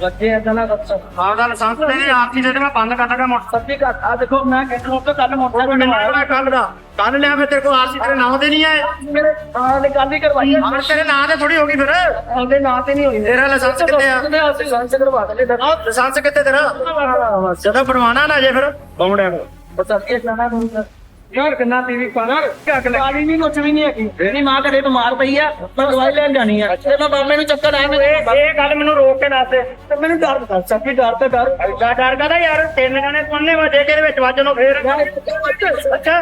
ਲੱਗੇ ਨਾ ਦੱਸੋ। ਆਪਦਾ ਲਾਇਸੈਂਸ ਦੇ ਦੇ ਆਰਸੀ ਦੇ ਦੇ ਮੈਂ ਬੰਦ ਕਰ ਦਾਂਗਾ ਮੋਟਰ ਸੱਚੀ ਘੱਟ ਆ ਦੇਖੋ ਮੈਂ ਕਿਹਨੂੰ ਉੱਤੇ ਕੱਲ ਮੋਟਰਸਾਈਕਲ ਮੈਂ ਕੱਲ ਦਾ। ਕੱਲ ਲਿਆ ਫਿਰ ਤੇਰੇ ਕੋਲ ਆਰਸੀ ਤੇਰੇ ਨਾਂ ਤੇ ਨਹੀਂ ਮੇਰੇ ਨੇ ਹੀ ਕਰਵਾਈ ਆ। ਹੁਣ ਤੇਰੇ ਨਾਂ ਤੇ ਥੋੜੀ ਹੋ ਗਈ ਫਿਰ। ਉਹਦੇ ਨਾਂ ਤੇ ਨਹੀਂ ਹੋਈ। ਤੇਰਾ ਲਾਇਸੈਂਸ ਕਿੱਥੇ ਆ? ਉਹਨੇ ਅਸੀਂ ਲਾਇਸੈਂਸ ਕਰਵਾ ਦੇ ਲੈ ਆਹ ਲਾਇਸੈਂਸ ਕਿੱਥੇ ਤੇਰਾ? ਜਦੋਂ ਬਣਵਾਣਾ ਨਾ ਜੇ ਫਿਰ। ਬੌਂਡਿਆਂ ਨੂੰ ਬਸ ਇਹ ਨਾ ਨੂੰ ਯਾਰ ਕਿੰਨਾ ਟੀਵੀ ਪਾਣਾ ਕਾਲੀ ਨਹੀਂ ਕੁਛ ਵੀ ਨਹੀਂ ਹੈਗੀ। ਇਹਦੀ ਮਾਂ ਘਰੇ ਬਿਮਾਰ ਪਈ ਆ ਮੈਂ ਦਵਾਈ ਲੈਣ ਜਾਣੀ ਆ। ਤੇ ਮੈਂ ਬਾਬੇ ਨੂੰ ਚੱਕਰ ਆਇਆ ਮੈਨੂੰ ਇਹ ਗੱਲ ਮੈਨੂੰ ਰੋਕ ਕੇ ਦੱਸ ਤੇ ਮੈਨੂੰ ਡਰ ਦੱਸ ਸੱਚੀ ਡਰ ਤੇ ਡਰ। ਐਡਾ ਡਰ ਕਾਦਾ ਯਾਰ? ਤਿੰਨ ਜਣੇ ਕੋਨੇ ਵਜੇ ਕੇ ਵਿੱਚ ਵੱਜ ਨੂੰ ਫੇਰ? ਅੱਛਾ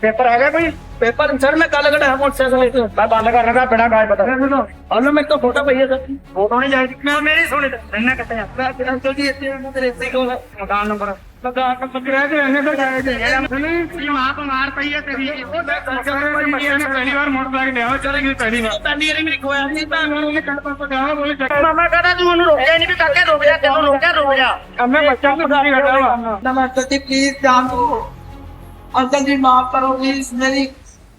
ਪੇਪਰ ਹੈਗਾ ਕੋਈ? ਪੇਪਰ ਸਰ ਮੈਂ ਕੱਲ ਕਢਾਇਆ ਮੋਟਰਸਾਈਕਲ ਤੇ ਮੈਂ ਬੰਦ ਕਰਨਾ ਦਾ ਬਿਨਾ ਕਾਜ ਪਤਾ। ਹਲੋ ਮੇਰੇ ਤੋਂ ਫੋਟੋ ਪਈ ਹੈ ਸਰ। ਫੋਟੋ ਨਹੀਂ ਚਾਹੀਦੀ। ਮੈਂ ਮੇਰੀ ਸੁਣੀ ਰਹਿਣਾ ਕਿੱਥੇ ਆ? ਮੈਂ ਅੰਕਲ ਜੀ ਇੱਥੇ ਰੇਸੇ ਕੋਲ ਮਕਾਨ ਨੰਬਰ। ਮਕਾਨ ਨੰਬਰ ਕਿਹੜਾ ਤੇ ਇਹਨੇ ਤਾਂ ਜਾਇਆ ਜਿਹੜਾ ਮੇਰੀ ਮਾਂ ਬਿਮਾਰ ਪਈ ਹੈ ਤੇਰੀ ਉਹ ਪਹਿਲੀ ਵਾਰ ਮੋਟਰਸਾਈਕਲ ਲਿਆ ਚਲੇ ਪਹਿਲੀ ਵਾਰ। ਪਹਿਲੀ ਵਾਰੀ ਮੇਰੇ ਖੋਇਆ ਸੀ ਤਾਂ। ਉਹਨਾਂ ਨੇ ਕੱਲ ਪਾਸੋਂ ਕਹਾ ਬੋਲੇ ਮਾਮਾ ਕਹਿੰਦਾ ਤੂੰ ਉਹਨੂੰ ਰੋਕਿਆ ਨਹੀਂ ਵੀ ਕਾਕੇ ਰੁਕ ਜਾ ਤੈਨੂੰ ਰੋਕਿਆ ਰੁਕ ਜਾ। ਮੈਂ ਬੱਚਾ ਪਸਾਰੀ ਖੜਾ ਵਾ। ਨਮਸਤੇ ਜੀ ਪਲੀਜ਼ ਜਾਨ ਦੋ। ਅੰਕਲ ਜੀ ਮਾਫ ਕਰੋ ਪਲੀਜ਼ ਮੇਰੀ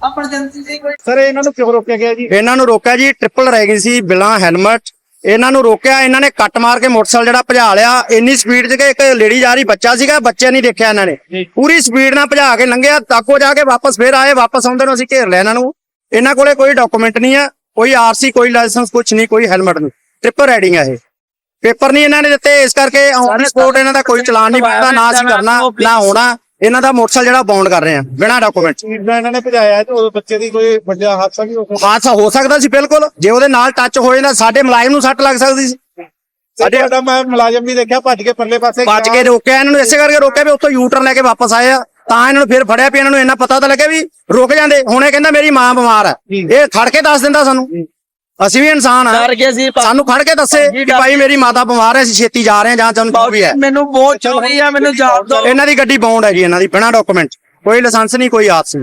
ਐਮਰਜੈਂਸੀ ਸੀ ਕੋਈ ਸਰ ਇਹਨਾਂ ਨੂੰ ਕਿਉਂ ਰੋਕਿਆ ਗਿਆ ਜੀ? ਇਹਨਾਂ ਨੂੰ ਰੋਕਿਆ ਜੀ ਟ੍ਰਿਪਲ ਰਹਿ ਗਈ ਸੀ ਬਿਲਾਂ ਹੈਲਮਟ ਇਹਨਾਂ ਨੂੰ ਰੋਕਿਆ ਇਹਨਾਂ ਨੇ ਕੱਟ ਮਾਰ ਕੇ ਮੋਟਰਸਾਈਕਲ ਜਿਹੜਾ ਭਜਾ ਲਿਆ। ਇੰਨੀ ਸਪੀਡ 'ਚ ਕਿ ਇੱਕ ਲੇਡੀ ਜਾ ਰਹੀ ਬੱਚਾ ਸੀਗਾ ਬੱਚੇ ਨਹੀਂ ਦੇਖਿਆ ਇਹਨਾਂ ਨੇ। ਪੂਰੀ ਸਪੀਡ ਨਾਲ ਭਜਾ ਕੇ ਲੰਘਿਆ ਤਾਕੋ ਜਾ ਕੇ ਵਾਪਸ ਫੇਰ ਆਏ ਵਾਪਸ ਆਉਂਦੇ ਨੂੰ ਅਸੀਂ ਘੇਰ ਲਿਆ ਇਹਨਾਂ ਨੂੰ। ਇਹਨਾਂ ਕੋਲੇ ਕੋਈ ਡਾਕੂਮੈਂਟ ਨਹੀਂ ਆ ਕੋਈ ਆਰਸੀ ਕੋਈ ਲਾਇਸੈਂਸ ਕੁਝ ਨਹੀਂ ਕੋਈ ਹੈਲਮਟ ਨਹੀਂ। ਟ੍ਰਿਪਲ ਰਾਈਡਿੰਗ ਆ ਇਹ। ਪੇਪਰ ਨਹੀਂ ਇਹਨਾਂ ਨੇ ਦਿੱਤੇ ਇਸ ਕਰਕੇ ਔਨ ਸਪੋਰਟ ਇਹਨਾਂ ਦਾ ਕੋਈ ਚਲਾਨ ਨਹੀਂ ਬਣਦਾ ਨਾ ਅਸੀਂ ਕਰਨਾ ਨਾ ਹੋਣਾ। ਇਹਨਾਂ ਦਾ ਮੋਟਰਸਾਈਕਲ ਜਿਹੜਾ ਬਾਉਂਡ ਕਰ ਰਹੇ ਆ ਬਿਨਾਂ ਡਾਕੂਮੈਂਟ ਇਹਨਾਂ ਇਹਨਾਂ ਨੇ ਭਜਾਇਆ ਤੇ ਉਹ ਬੱਚੇ ਦੀ ਕੋਈ ਵੱਡਾ ਹਾਦਸਾ ਵੀ ਹੋ ਹਾਦਸਾ ਹੋ ਸਕਦਾ ਸੀ ਬਿਲਕੁਲ। ਜੇ ਉਹਦੇ ਨਾਲ ਟੱਚ ਹੋਏ ਨਾ ਸਾਡੇ ਮੁਲਾਜ਼ਮ ਨੂੰ ਸੱਟ ਲੱਗ ਸਕਦੀ ਸੀ। ਸਾਡੇ ਸਾਡਾ ਮੈਂ ਮੁਲਾਜ਼ਮ ਵੀ ਦੇਖਿਆ ਭੱਜ ਕੇ ਪਰਲੇ ਪਾਸੇ ਭੱਜ ਕੇ ਰੋਕਿਆ ਇਹਨਾਂ ਨੂੰ ਇਸੇ ਕਰਕੇ ਰੋਕਿਆ ਵੀ ਉੱਥੋਂ ਯੂ ਟਰਨ ਲੈ ਕੇ ਵਾਪਸ ਆਏ ਆ। ਤਾਂ ਇਹਨਾਂ ਨੂੰ ਫਿਰ ਫੜਿਆ ਵੀ ਇਹਨਾਂ ਨੂੰ ਇੰਨਾ ਪਤਾ ਤਾਂ ਲੱਗਿਆ ਵੀ ਰੁਕ ਜਾਂਦੇ। ਹੁਣ ਇਹ ਕਹਿੰਦਾ ਮੇਰੀ ਮਾਂ ਬਿਮਾਰ ਹੈ। ਇਹ ਖੜ ਕੇ ਦੱਸ ਦਿੰਦਾ ਸਾਨੂੰ। ਅਸੀਂ ਵੀ ਇਨਸਾਨ ਆ ਡਰ ਗਿਆ ਸੀ ਸਾਨੂੰ ਖੜ ਕੇ ਦੱਸੇ ਕਿ ਭਾਈ ਮੇਰੀ ਮਾਤਾ ਬਿਮਾਰ ਹੈ ਅਸੀਂ ਛੇਤੀ ਜਾ ਰਹੇ ਹਾਂ ਜਾਂ ਜੋ ਵੀ ਹੈ। ਮੈਨੂੰ ਬਹੁਤ ਚੋਰੀ ਆ ਮੈਨੂੰ ਜਾਬ ਦੋ ਇਹਨਾਂ ਦੀ ਗੱਡੀ ਬਾਉਂਡ ਹੈ ਜੀ ਇਹਨਾਂ ਦੀ ਬਿਨਾਂ ਡਾਕੂਮੈਂਟ ਕੋਈ ਲਾਇਸੈਂਸ ਨਹੀਂ ਕੋਈ ਨਹੀਂ।